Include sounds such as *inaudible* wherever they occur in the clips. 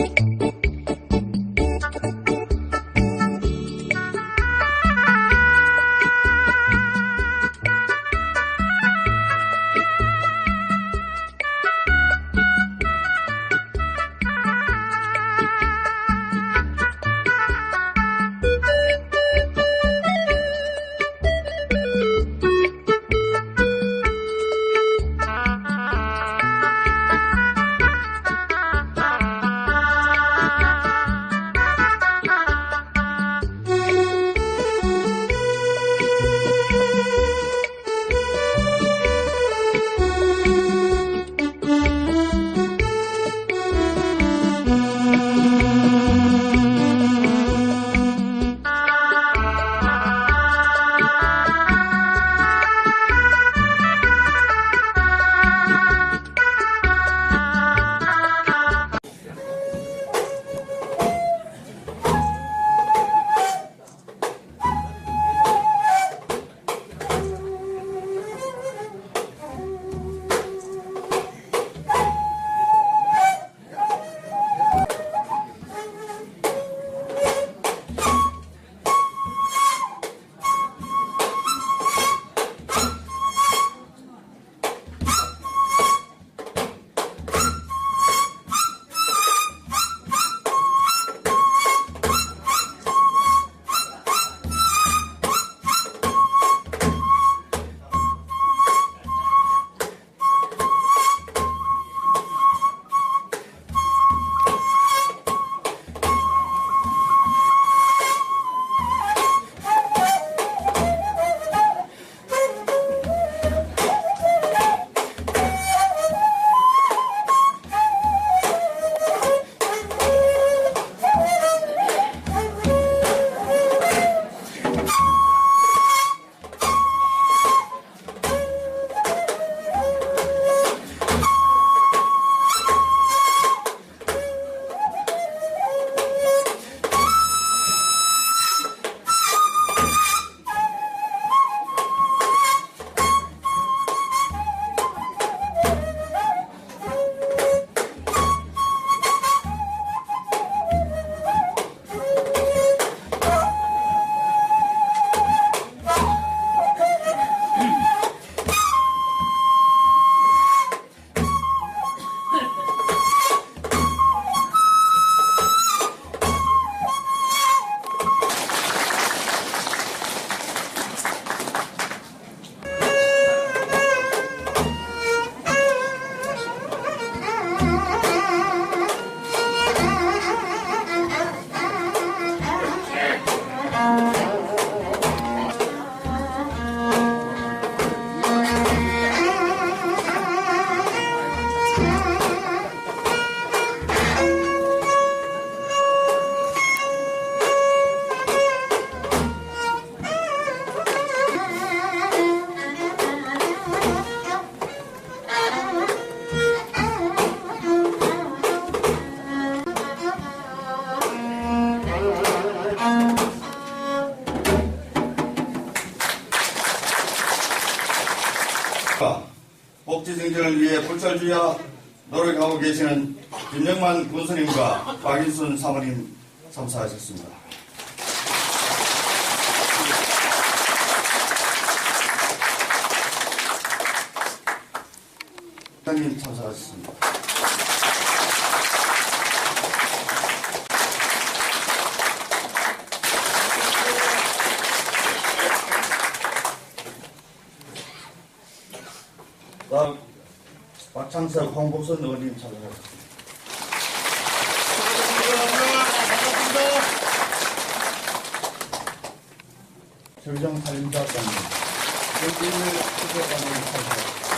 thank you 복지 증진을 위해 불철주야 노력하고 계시는 김영만 군수님과 박인순 사모님 참사하셨습니다. 장님 참사하셨습니다. 다음 박창석 홍복선 의원님 참여하셨습니다. 정정 살림자 장님, 여기를 추대관님 참여하셨습니다.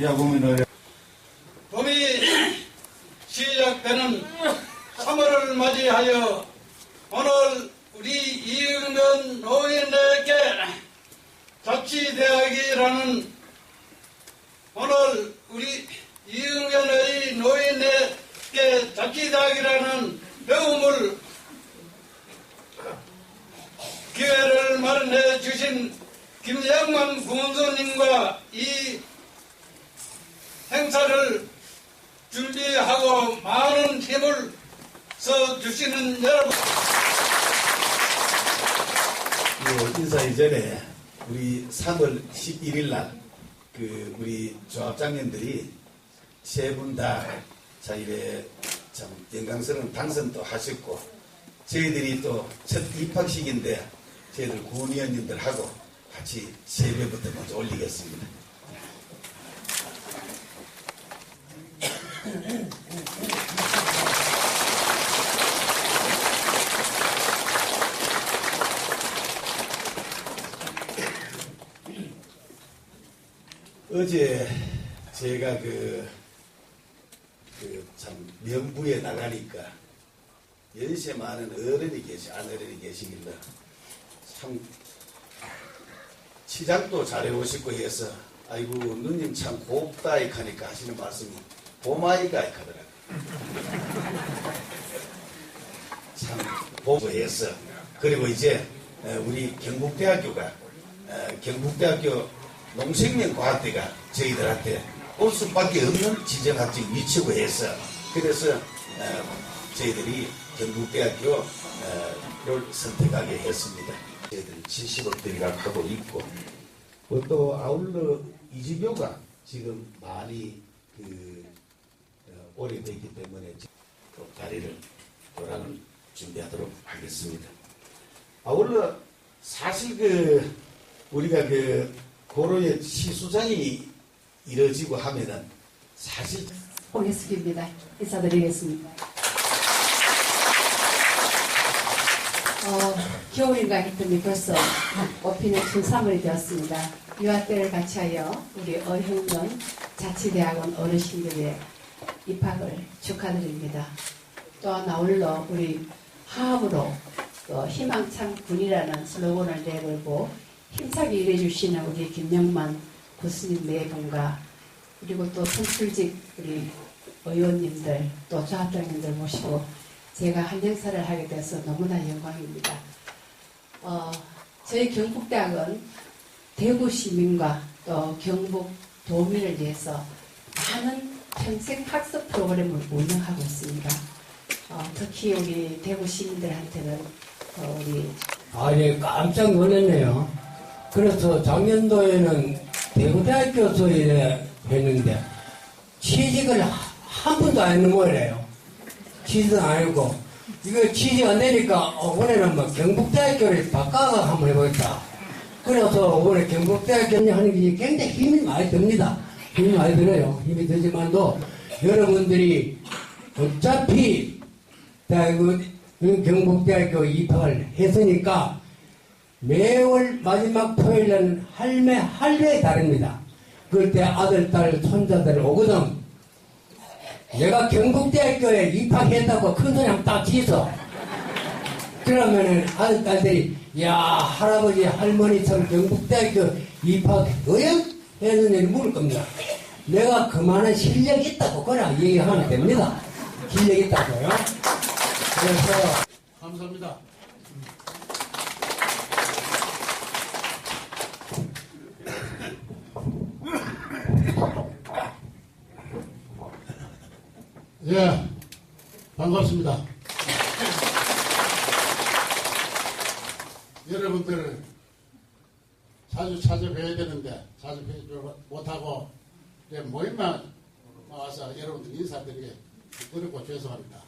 야구민을 봄이 *clears throat* 시작되는 3월을 맞이하여 오늘 우리 이응면 노인에게 자치대학이라는 오늘 우리 이응면의 노인에게 자치대학이라는 배움을 기회를 마련해 주신 김영만 군수님과 이 행사를 준비하고 많은 힘을 써 주시는 여러분 그 인사 이전에 우리 3월 11일 날 그 우리 조합장님들이 세 분 다자 이래 참 영광스러운 당선도 하셨고 저희들이 또 첫 입학식인데 저희들 구의원님들하고 같이 세배부터 먼저 올리겠습니다. 어제 제가 그, 그 참 명부에 나가니까 연세 많은 어른이 계시, 안 어른이 계시길래 참 치장도 잘해오시고 해서 아이고 누님 참 곱다이 하니까 하시는 말씀이 보마이가 하더라고요. 참 보고해서 그리고 이제 에, 우리 경북대학교가 에, 경북대학교 농생명과학대가 저희들한테 올 수밖에 없는 지정학적 위치고 해서 그래서 에, 저희들이 경북대학교를 선택하게 했습니다. 저희들 70억 들어가고 있고 어, 또 아울러 이지교가 지금 많이 그 어, 오래됐기 때문에 또 다리를 돌아는 준비하도록 하겠습니다. 아울러 사실 그 우리가 그 고로의 시수장이 이뤄지고 하면은 사실 홍혜숙입니다. 인사드리겠습니다. 어, 겨울인가 했더니 벌써 꽃피는 춘삼월이 되었습니다. 유아 때를 같이하여 우리 어형전 자치대학원 어르신들의 입학을 축하드립니다. 또한 아울러 우리 하합으로 또 희망찬 군이라는 슬로건을 내걸고 힘차게 일해주시는 우리 김영만 교수님 네 분과 그리고 또 선출직 우리 의원님들 또 조합장님들 모시고 제가 한 행사를 하게 돼서 너무나 영광입니다. 어, 저희 경북대학은 대구 시민과 또 경북 도민을 위해서 많은 평생 학습 프로그램을 운영하고 있습니다. 어, 특히 우리 대구 시민들한테는 어, 우리 아, 예, 깜짝 놀랐네요. 그래서 작년도에는 대구대학교 소위에 했는데, 취직을 하- 한 번도 안 했는 거래요. 취직은 안 했고, 이거 취직 안 되니까, 어, 올해는 뭐 경북대학교를 바꿔서 한번 해보겠다. 그래서 올해 경북대학교 하는 게 굉장히 힘이 많이 듭니다. 힘이 많이 들어요. 힘이 들지만도, 여러분들이 어차피 대구 경북대학교 입학을 했으니까 매월 마지막 토요일에는 할매 할례에 다릅니다. 그럴 때 아들, 딸, 손자들 오거든. 내가 경북대학교에 입학했다고 큰 소리 한번 딱 치서. 그러면은 아들, 딸들이, 야, 할아버지, 할머니처럼 경북대학교 입학, 의형? 했느냐 물을 겁니다. 내가 그만한 실력이 있다고 그냥 얘기하면 됩니다. 실력이 있다고요. 그래서, 감사합니다. 예, 반갑습니다. 여러분들 자주 찾아뵈야 되는데 자주 뵈지 못하고 예, 모임만 와서 여러분들 인사드리기 어렵고 죄송합니다.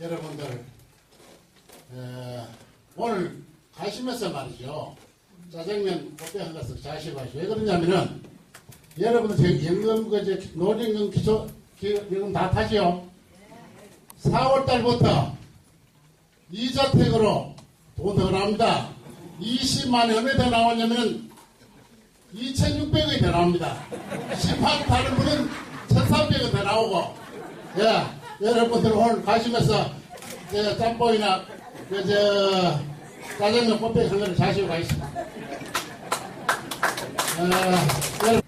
여러분들 에, 오늘 가시면서 말이죠. 짜장면 꽃배 한 가득 자시고하시오. 왜 그러냐면은 여러분들 제 연금 그제 노령금 기초 기- 연금 다 타지요 4월 달부터 이자택으로 돈더 나옵니다 20만 원에 더 나오냐면은 2,600원이 더 나옵니다. 10판 타는 분은 1,300원 더 나오고, 예, 여러분들 오늘 가시면서, 저, 짬뽕이나, 그, 저, 짜장면 한 그릇 자시고 가겠습니다. 어, 여러분,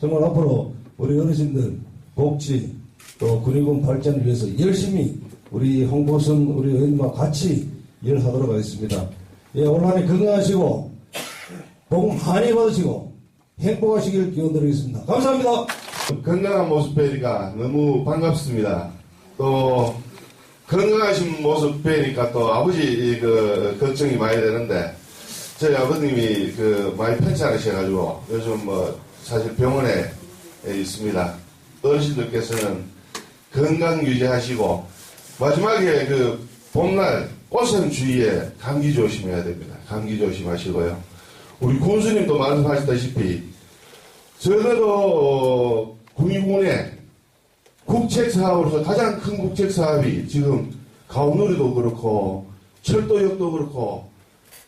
정말 앞으로 우리 어르신들 복지 또 군의군 발전을 위해서 열심히 우리 홍보선 우리 의원과 같이 일하도록 하겠습니다. 예, 올 한해 건강하시고 복 많이 받으시고 행복하시길 기원드리겠습니다. 감사합니다. 건강한 모습 뵈니까 너무 반갑습니다. 또 건강하신 모습 뵈니까 또 아버지 그 걱정이 많이 되는데 저희 아버님이 그 많이 편찮으셔가지고 요즘 뭐 사실 병원에 있습니다. 어르신들께서는 건강 유지하시고 마지막에 그 봄날 꽃샘 주위에 감기 조심해야 됩니다. 감기 조심하시고요. 우리 군수님도 말씀하셨다시피 저희도 국민군의 국책 사업으로서 가장 큰 국책 사업이 지금 가온누리도 그렇고 철도역도 그렇고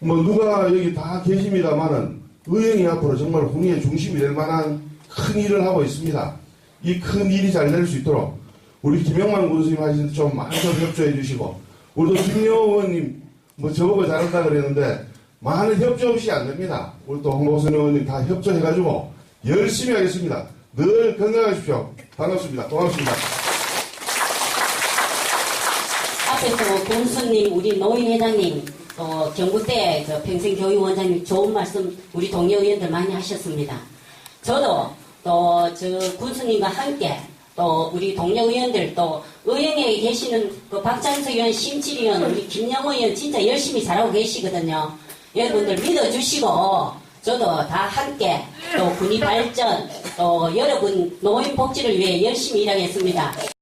뭐 누가 여기 다 계십니다만은 의행이 앞으로 정말 국민의 중심이 될 만한 큰 일을 하고 있습니다. 이 큰 일이 잘 될 수 있도록 우리 김영만 군수님 하시는 좀 많이 좀 협조해 주시고 우리도 김영호 의원님 뭐 저보고 잘한다 그랬는데 많은 협조 없이 안 됩니다. 우리 또 홍보선 의원님 다 협조해가지고 열심히 하겠습니다. 늘 건강하십시오. 반갑습니다. 고맙습니다. 앞에서 공수님, 우리 노인회장님, 또 경구대 그 평생교육원장님 좋은 말씀 우리 동료 의원들 많이 하셨습니다. 저도 또 저 군수님과 함께 또 우리 동료 의원들 또 의원에 계시는 그 박장석 의원, 심칠 의원, 우리 김영호 의원 진짜 열심히 잘하고 계시거든요. 여러분들 믿어주시고 저도 다 함께 또 군의 발전 또 여러분 노인 복지를 위해 열심히 일하겠습니다.